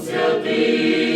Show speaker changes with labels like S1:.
S1: Святий.